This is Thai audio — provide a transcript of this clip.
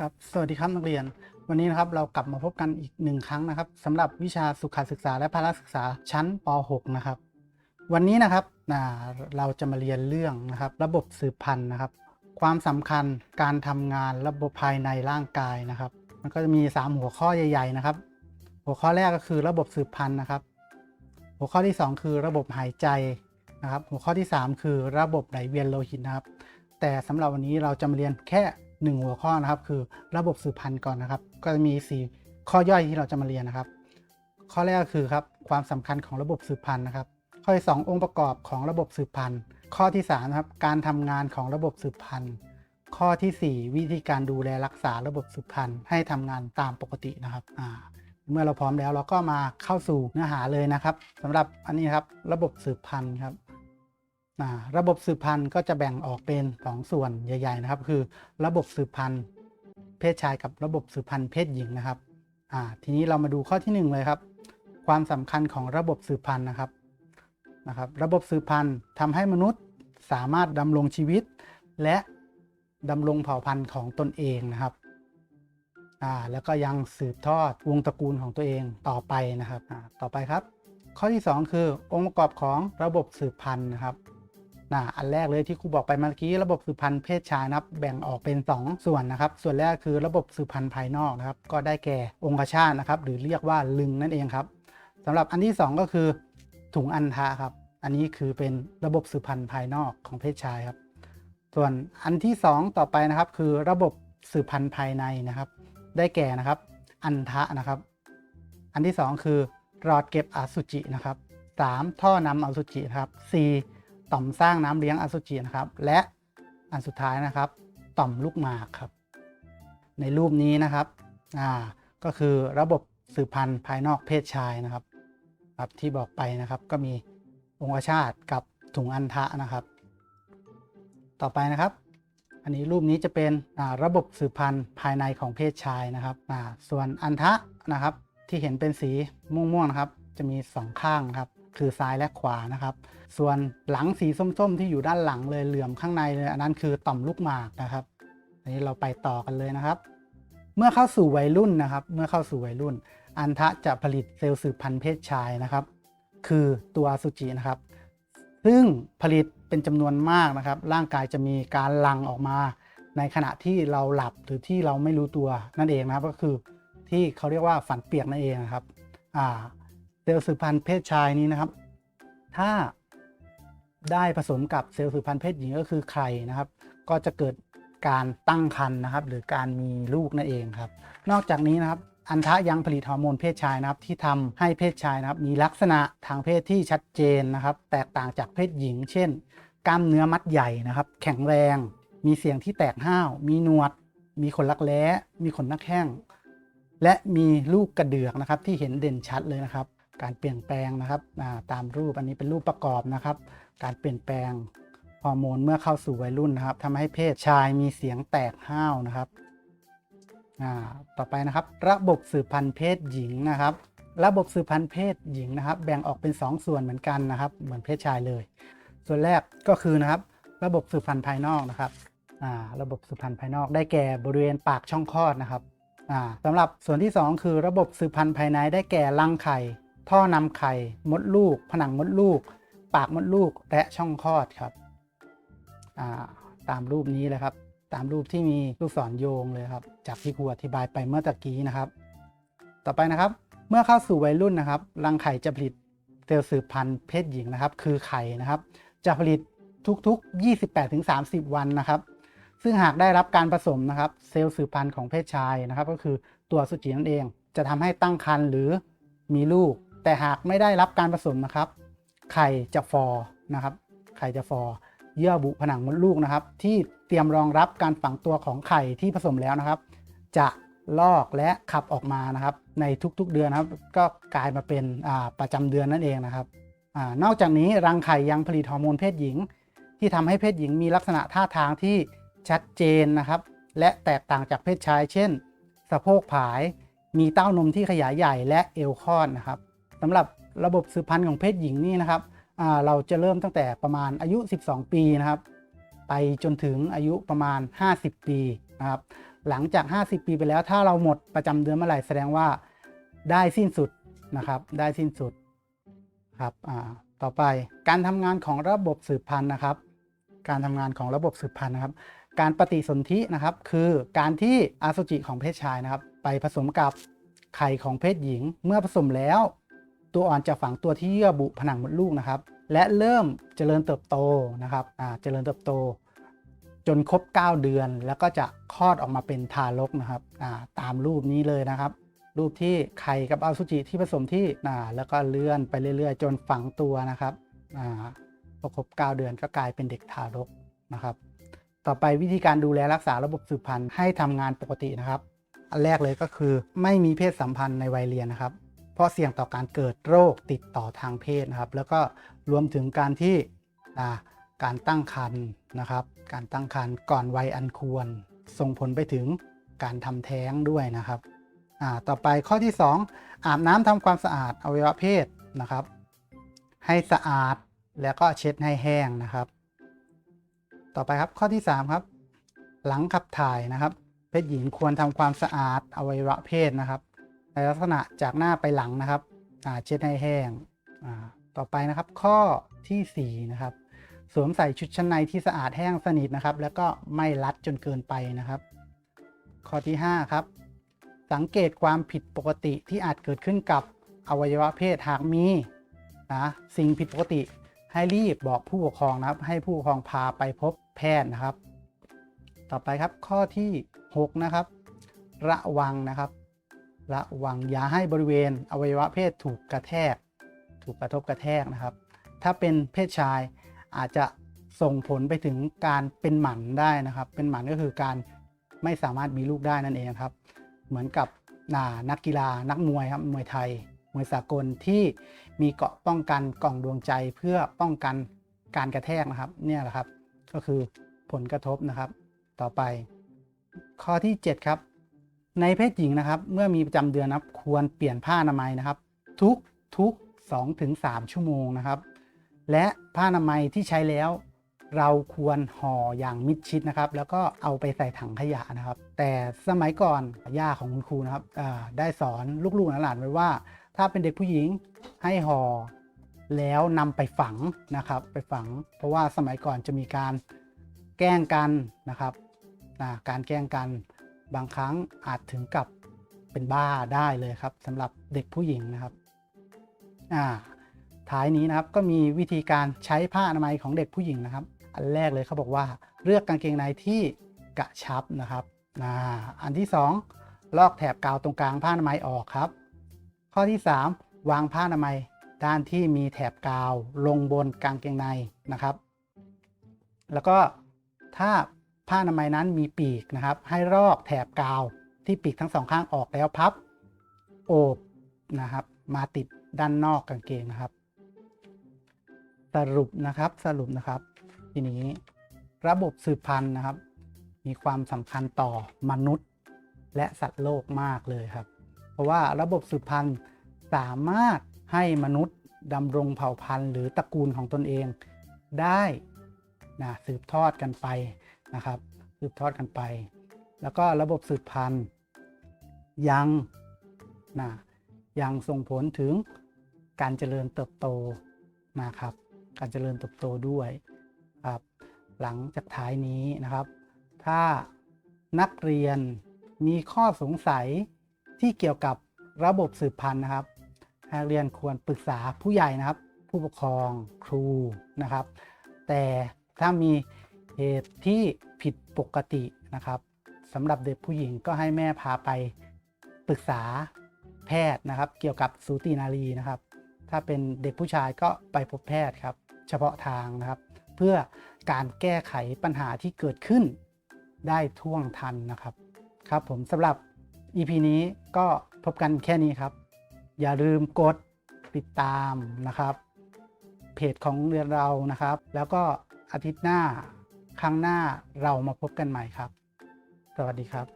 ครับสวัสดีครับนักเรียน วันนี้นะครับเรากลับมาพบกันอีกหนึ่งครั้งนะครับสำหรับวิชาสุขศึกษาและพละศึกษาชั้นป .6 นะครับ วันนี้นะครับเราจะมาเรียนเรื่องนะครับ ระบบสืบพันธุ์นะครับ ความสำคัญการทำงานระบบภายในร่างกายนะครับ มันก็จะมี 3 หัวข้อใหญ่ ๆ นะครับ หัวข้อแรกก็คือระบบสืบพันธุ์นะครับ หัวข้อที่ 2 คือระบบหายใจนะครับ หัวข้อที่ 3 คือระบบไหลเวียนโลหิตนะครับ แต่สำหรับวันนี้เราจะมาเรียนแค่ 1 หัวข้อนะครับ คือระบบสืบพันธุ์ก่อนนะครับ ก็จะมี 4 ข้อย่อยที่เราจะมาเรียนนะครับ ข้อแรกก็คือครับความสำคัญของระบบสืบพันธุ์นะครับ ข้อที่2องค์ประกอบของระบบสืบพันธุ์ ข้อที่3นะครับการทำงานของระบบสืบพันธุ์ ข้อทีสี่ 4 วิธีการดูแลรักษาระบบสืบพันธุ์ให้ทำงานตามปกตินะครับอ่าเมื่อเราพร้อมแล้วเราก็มาเข้าสู่เนื้อหาเลยนะครับสำหรับอันนี้ครับระบบสืบพันธุ์ครับ อ่าระบบสืบพันธุ์ก็จะแบ่งออกเป็นสองส่วนใหญ่ ๆ นะครับ คือระบบสืบพันธุ์เพศชายกับระบบสืบพันธุ์เพศหญิงนะครับอ่าทีนี้เรามาดูข้อที่หนึ่งเลยครับ ความสำคัญของระบบสืบพันธุ์นะครับนะครับ ระบบสืบพันธุ์ทำให้มนุษย์สามารถดำรงชีวิต และดำรงเผ่าพันธุ์ของตนเองนะครับอ่าแล้วก็ยังสืบทอดวงตระกูลของตัวเองต่อไปนะครับอ่าต่อไปครับ ข้อที่ 2 คือองค์ประกอบของระบบสืบพันธุ์นะครับ นะอันแรกเลยที่ครูบอกไปเมื่อกี้ระบบสืบพันธุ์เพศชายนะครับ แบ่งออกเป็น 2 ส่วนนะครับ ส่วนแรกคือระบบสืบพันธุ์ภายนอกนะครับ ก็ได้แก่องคชาตนะครับ หรือเรียกว่าลึงนั่นเองครับสำหรับอันที่ 2 ก็คือถุงอันทะครับ อันนี้คือเป็นระบบสืบพันธุ์ภายนอกของเพศชายครับ ส่วนอันที่ 2 ต่อไปนะครับ คือระบบสืบพันธุ์ภายในนะครับ ได้แก่นะครับ อันทะนะครับ อันที่ 2 คือหลอดเก็บอสุจินะครับ 3. ท่อนำอสุจิครับ 4. ต่อมสร้างน้ำเลี้ยงอสุจินะครับ และอันสุดท้ายนะครับ ต่อมลูกหมากครับ ในรูปนี้นะครับอ่าก็คือระบบสืบพันธุ์ภายนอกเพศชายนะครับครับที่บอกไปนะครับก็มีองคชาตกับถุงอันทะนะครับ ต่อไปนะครับ อันนี้รูปนี้จะเป็นระบบสืบพันธุ์ภายในของเพศชายนะครับส่วนอันทะนะครับที่เห็นเป็นสีม่วงๆนะครับ จะมี 2 ข้างครับ คือซ้ายและขวานะครับ ส่วนหลังสีส้มๆ ที่อยู่ด้านหลังเลยเหลื่อมข้างในเลยอันนั้นคือต่อมลูกหมากนะครับอันนี้เราไปต่อกันเลยนะครับ เมื่อเข้าสู่วัยรุ่นนะครับ เมื่อเข้าสู่วัยรุ่น อันทะจะผลิตเซลล์สืบพันธุ์เพศชายนะครับ คือตัวสุจินะครับ ซึ่งผลิตเป็นจำนวนมากนะครับ ร่างกายจะมีการหลั่งออกมา ในขณะที่เราหลับหรือที่เราไม่รู้ตัวนั่นเองนะครับ ก็คือที่เขาเรียกว่าฝันเปียกนั่นเองนะครับ อ่า ซลล์สืบพันธุ์เพศชายนี้นะครับ ถ้าได้ผสมกับเซลล์สืบพันธุ์เพศหญิงก็คือไข่นะครับ ก็จะเกิดการตั้งครรภ์นะครับ หรือการมีลูกนั่นเองครับ นอกจากนี้นะครับอันทะยังผลิตฮอร์โมนเพศชายนะครับที่ทำให้เพศชายนะครับ มีลักษณะทางเพศที่ชัดเจนนะครับ แตกต่างจากเพศหญิง เช่น กล้ามเนื้อมัดใหญ่นะครับ แข็งแรง มีเสียงที่แตกห้าว มีหนวด มีขนรักแร้ มีขนนักแข้งและมีลูกกระเดือกนะครับที่เห็นเด่นชัดเลยนะครับ การเปลี่ยนแปลงนะครับตามรูปอันนี้เป็นรูปประกอบนะครับ การเปลี่ยนแปลงฮอร์โมนเมื่อเข้าสู่วัยรุ่นนะครับทำให้เพศชายมีเสียงแตกห้าวนะครับต่อไปนะครับ ระบบสืบพันธุ์เพศหญิงนะครับ ระบบสืบพันธุ์เพศหญิงนะครับ แบ่งออกเป็น 2 ส่วนเหมือนกันนะครับ เหมือนเพศชายเลย ส่วนแรกก็คือนะครับ ระบบสืบพันธุ์ภายนอกนะครับระบบสืบพันธุ์ภายนอกได้แก่บริเวณปากช่องคลอดนะครับสำหรับส่วนที่ 2 คือระบบสืบพันธุ์ภายในได้แก่รังไข่ ท่อนำไข่ มดลูก ผนังมดลูก ปากมดลูกและช่องคลอดครับตามรูปนี้เลยครับ ตามรูปที่มีลูกศรโยงเลยครับ จากที่ครูอธิบายไปเมื่อตะกี้นะครับ ต่อไปนะครับ เมื่อเข้าสู่วัยรุ่นนะครับรังไข่จะผลิตเซลล์สืบพันธุ์เพศหญิงนะครับ คือไข่นะครับ จะผลิตทุกๆ 28-30 วันนะครับ ซึ่งหากได้รับการผสมนะครับ เซลล์สืบพันธุ์ของเพศชายนะครับ ก็คือตัวสุจินั่นเอง จะทำให้ตั้งครรภ์หรือมีลูก แต่หากไม่ได้รับการผสมนะครับ ไข่จะฟอนะครับ ไข่จะฟอเยื่อบุผนังมดลูกนะครับ ที่เตรียมรองรับการฝังตัวของไข่ที่ผสมแล้วนะครับ จะลอกและขับออกมานะครับ ในทุกๆเดือนนะครับ ก็กลายมาเป็นประจำเดือนนั่นเองนะครับอนอกจากนี้รังไข่ยังผลิตฮอร์โมนเพศหญิง ที่ทำให้เพศหญิงมีลักษณะท่าทางที่ชัดเจนนะครับ และแตกต่างจากเพศชาย เช่น สะโพกผาย มีเต้านมที่ขยายใหญ่และเอวคลอดนะครับ สำหรับระบบสืบพันธุ์ของเพศหญิงนี่นะครับเราจะเริ่มตั้งแต่ประมาณอายุ 12 ปีนะครับ ไปจนถึงอายุประมาณ 50 ปีนะครับ หลังจาก 50 ปีไปแล้วถ้าเราหมดประจำเดือนเมื่อไหร่แสดงว่าได้สิ้นสุดนะครับ ได้สิ้นสุดครับต่อไปการทำงานของระบบสืบพันธุ์นะครับ การทำงานของระบบสืบพันธุ์นะครับ การปฏิสนธินะครับ คือการที่อสุจิของเพศชายนะครับ ไปผสมกับไข่ของเพศหญิง เมื่อผสมแล้ว ตัวอ่อนจะฝังตัวที่เยื่อบุผนังมดลูกนะครับ และเริ่มเจริญเติบโตนะครับอ่าเจริญเติบโต จนครบ 9 เดือน แล้วก็จะคลอดออกมาเป็นทารกนะครับอ่าตามรูปนี้เลยนะครับ รูปที่ไข่กับอสุจิที่ผสมที่อ่าแล้วก็เลื่อนไปเรื่อยๆ จนฝังตัวนะครับอ่าพอครบ 9 เดือนก็กลายเป็นเด็กทารกนะครับ ต่อไปวิธีการดูแลรักษาระบบสืบพันธุ์ให้ทำงานปกตินะครับ อันแรกเลยก็คือไม่มีเพศสัมพันธ์ในวัยเรียนนะครับ เพราะเสี่ยงต่อการเกิดโรคติดต่อทางเพศนะครับ แล้วก็รวมถึงการที่การตั้งครรภ์นะครับ การตั้งครรภ์ก่อนวัยอันควร ส่งผลไปถึงการทำแท้งด้วยนะครับต่อไปข้อที่ 2 อาบน้ำทำความสะอาดอวัยวะเพศนะครับ ให้สะอาดแล้วก็เช็ดให้แห้งนะครับ ต่อไปครับข้อที่ 3 ครับ หลังขับถ่ายนะครับ เพศหญิงควรทำความสะอาดอวัยวะเพศนะครับ ลักษณะจากหน้าไปหลังนะครับเช็ดให้แห้งต่อไปนะครับ ข้อทีสี่4นะครับสวมใส่ชุดชั้นในที่สะอาดแห้งสนิทนะครับ แล้วก็ไม่รัดจนเกินไปนะครับ ข้อที่5ครับสังเกตความผิดปกติที่อาจเกิดขึ้นกับอวัยวะเพศหากมีนะสิ่งผิดปกติให้รีบบอกผู้ปกครองนะครับ ให้ผู้ปกครองพาไปพบแพทย์นะครับ ต่อไปครับข้อที่ 6 นะครับ ระวังนะครับ ระวังอย่าให้บริเวณอวัยวะเพศถูกกระแทก ถูกกระทบกระแทกนะครับ ถ้าเป็นเพศชายอาจจะส่งผลไปถึงการเป็นหมันได้นะครับ เป็นหมันก็คือการไม่สามารถมีลูกได้นั่นเองครับ เหมือนกับนานักกีฬานักมวยครับมวยไทย มวยสากลที่มีเกราะป้องกันกล่องดวงใจเพื่อป้องกันการกระแทกนะครับเนี่ยแหละครับ ก็คือผลกระทบนะครับ ต่อไป ข้อที่ 7 ครับ ในเพศหญิงนะครับ เมื่อมีประจำเดือนนะครับควรเปลี่ยนผ้าอนามัยนะครับ ทุกทุก2ถึง3ชั่วโมงนะครับ และผ้าอนามัยที่ใช้แล้ว เราควรห่ออย่างมิดชิดนะครับ แล้วก็เอาไปใส่ถังขยะนะครับ แต่สมัยก่อนย่าของคุณครูนะครับได้สอนลูกๆหลานๆไว้ว่า ถ้าเป็นเด็กผู้หญิงให้ห่อแล้วนำไปฝังนะครับ ไปฝัง เพราะว่าสมัยก่อนจะมีการแกล้งกันนะครับการแกล้งกัน บางครั้งอาจถึงกับเป็นบ้าได้เลยครับสำหรับเด็กผู้หญิงนะครับอ่าท้ายนี้นะครับก็มีวิธีการใช้ผ้าอนามัยของเด็กผู้หญิงนะครับ อันแรกเลยเขาบอกว่าเลือกกางเกงในที่กระชับนะครับอ่าอันที่สองลอกแถบกาวตรงกลางผ้าอนามัยออกครับ ข้อที่ 3 วางผ้าอนามัยด้านที่มีแถบกาวลงบนกางเกงในนะครับ แล้วก็ถ้า ผ้าอนามัยนั้นมีปีกนะครับ ให้ลอกแถบกาวที่ปีกทั้งสองข้างออกแล้วพับโอบนะครับ มาติดด้านนอกกางเกงนะครับ สรุปนะครับสรุปนะครับ ทีนี้ระบบสืบพันธุ์นะครับ มีความสำคัญต่อมนุษย์และสัตว์โลกมากเลยครับ เพราะว่าระบบสืบพันธุ์สามารถให้มนุษย์ดำรงเผ่าพันธุ์ หรือตระกูลของตนเองได้นะสืบทอดกันไป นะครับสืบทอดกันไป แล้วก็ระบบสืบพันธุ์ยังนะยังส่งผลถึงการเจริญเติบโตนะครับ การเจริญเติบโตด้วยครับหลังจากท้ายนี้นะครับ ถ้านักเรียนมีข้อสงสัยที่เกี่ยวกับระบบสืบพันธุ์นะครับนักเรียนควรปรึกษาผู้ใหญ่นะครับ ผู้ปกครองครูนะครับ แต่ถ้ามี เหตุที่ผิดปกตินะครับสำหรับเด็กผู้หญิงก็ให้แม่พาไปปรึกษาแพทย์นะครับ เกี่ยวกับสูตินารีนะครับ ถ้าเป็นเด็กผู้ชายก็ไปพบแพทย์ครับ เฉพาะทางนะครับ เพื่อการแก้ไขปัญหาที่เกิดขึ้นได้ท่วงทันนะครับ ครับผมสำหรับ EP นี้ก็พบกันแค่นี้ครับ อย่าลืมกดติดตามนะครับ เพจของเรียนเรานะครับ แล้วก็อาทิตย์หน้า ครั้งหน้าเรามาพบกันใหม่ครับ สวัสดีครับ